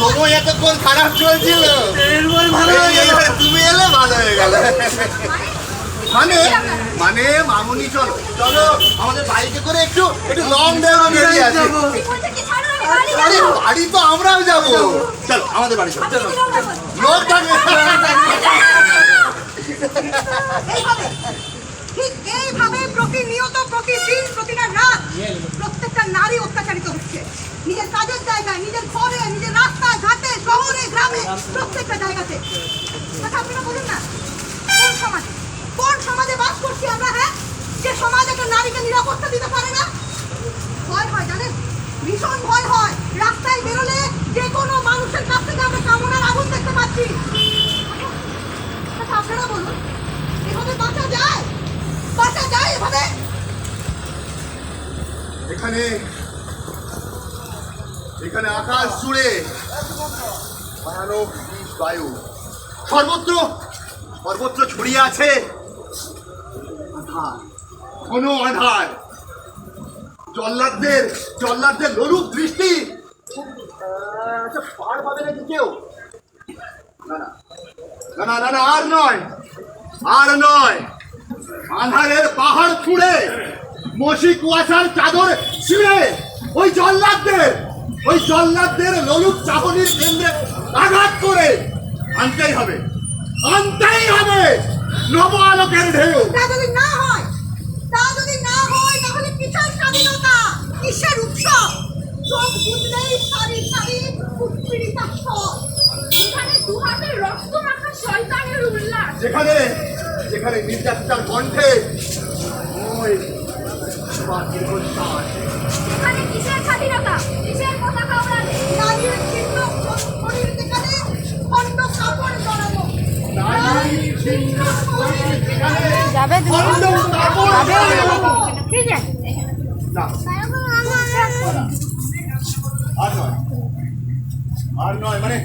সময় এতক্ষণ খারাপ চলছিল। এরপর ভালো হয়ে গেল। তুমি এলে ভালো হয়ে গেল। মানে মানে মামুনি চলো। চলো আমাদের বাইকে করে একটু একটু লং ড্রাইভে বেরিয়ে আসি। আরে বাড়ি তো আমরাও যাব। চলো। আমাদের বাড়ি চলো। চলো। লোক থাকবে। ঠিক এইভাবে প্রতিনিয়ত, প্রতিদিন, প্রতিটা রাত প্রত্যেকটা নারী অত্যাচারিত হচ্ছে। নিজের কাজের জায়গায়, নিজের ঘরে, নিজের রাস্তায় ঘাটে শহরে, গ্রামে, প্রত্যেকটা জায়গাতে। আপনারা বলুন না। কোন সমাজে? কোন সমাজে বাস করছি আমরা হ্যাঁ? যে সমাজ একটা নারীকে নিরাপত্তা দিতে পারে না? ভয় হয়, জানেন? ভীষণ ভয় হয়। রাস্তায় বেরোলে যে কোনো মানুষের কাছ থেকে আমরা কামনার আগুন দেখতে পাচ্ছি। আপনারা বলুন, এভাবে বাঁচা যায়? যায় এভাবে এখানে এখানে আকাশ জুড়ে ভয়ানক বায়ু। সর্বত্র সর্বত্র ছড়িয়ে আছে আধার। ঘন আধার। জল্লাদদের জল্লাদদের লোলুপ দৃষ্টি। পার পাবে নাকি কেউ না না না না, আর নয় আর নয়। আধারের পাহাড় ছুঁড়ে মশি কুয়াশার চাদর ছিঁড়ে ওই জল্লাদদের ওই জল্লাদদের ললুক চাহনির কেন্দ্রে আঘাত করে। আনতেই হবে আনতেই হবে নব আলোকের ঢেউ। তা যদি না হয় তা যদি না হয় তাহলে কিসের স্বাধীনতা? কিসের উৎসব? চোখ বুঝলেই সারি সারি রক্ত মাখা শয়তানের উল্লাস। যেখানে যেখানে নির্যাতিতার কণ্ঠে ওই সবার দীর্ঘশ্বাস এখানে কিসের স্বাধীনতা? কিসের পতাকা ওড়ালে নারীর চিহ্ন শরীর যেখানে খণ্ড কাপড় জড়ানো নারীর ছিন্ন শরীর যেখানে যাবে খণ্ড কাপড় জড়ানো। ঠিক আছে। আর নয়। আর নয় মানে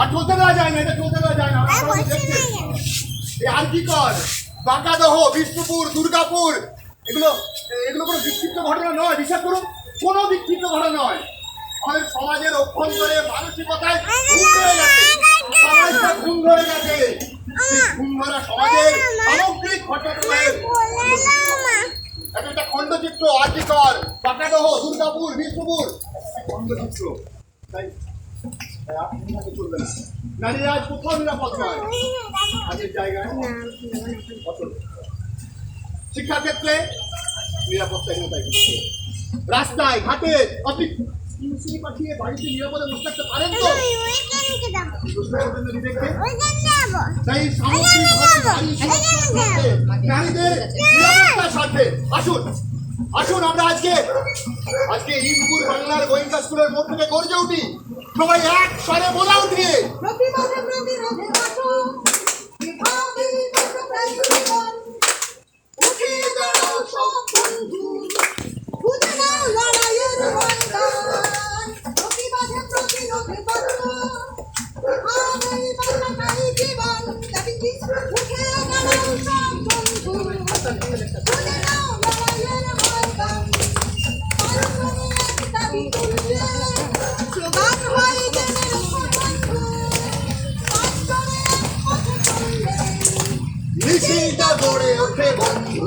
আর চলতে দেওয়া যায় না এটা চলতে দেওয়া যায় না। আর কি কর? বাঁকাদহ, বিষ্ণুপুর, দুর্গাপুর। এগুলো এগুলো কোনো বিক্ষিপ্ত ঘটনা নয়, বিশ্বাস করুন, কোনো বিক্ষিপ্ত ঘটনা নয়। আমাদের সমাজের অভ্যন্তরে মানসিকতায় ঘুম ধরে গেছে। সমাজটা ঘুম ধরে একটা খণ্ডচিত্র আজিকর পাকাদহ দুর্গাপুর, বিষ্ণুপুর। খণ্ডচিত্র, তাই চলবে না নারীরা আজ কোথাও নিরাপদ নয় কাজের জায়গায় অচল। শিক্ষাক্ষেত্রে নিরাপত্তাহীনতায় ভুগছে রাস্তায় ঘাটে আপনি টিউশনি পাঠিয়ে বাড়িতে নিরাপদে বসে থাকতে পারেন তো প্রশ্ন করবেন না বিবেককে? তাই সামগ্রিকভাবে নারী সুরক্ষার স্বার্থে, নারীদের নিরাপত্তার স্বার্থে আসুন। আসুন আমরা আজকে আজকে ইমপুর বাংলার গোয়েন্দা স্কুলের থেকে গর্জে উঠি। সবাই এক স্বরে বলা উঠিয়ে প্রতিবাদে প্রতিরোধে আসো। বিভাবে প্রকাশ জীবন। বন্ধু। মিছিলটা গড়ে ওঠে বন্ধু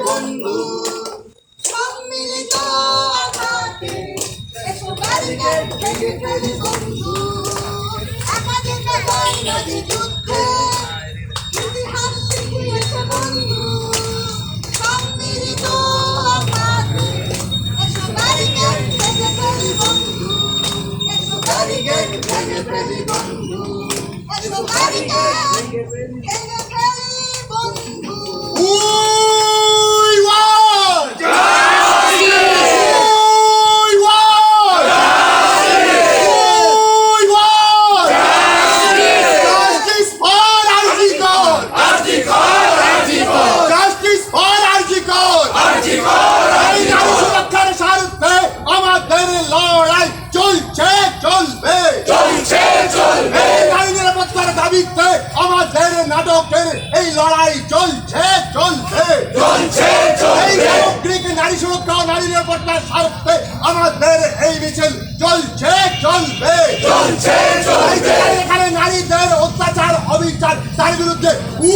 বন্ধু। সম্মিলিত আঘাতে নারী সুরক্ষা নারী নিরাপত্তার স্বার্থে আমাদের এই মিছিল চলছে চলবে। চলছে চলবে। এখানে নারীদের অত্যাচার অবিচার তার বিরুদ্ধে উ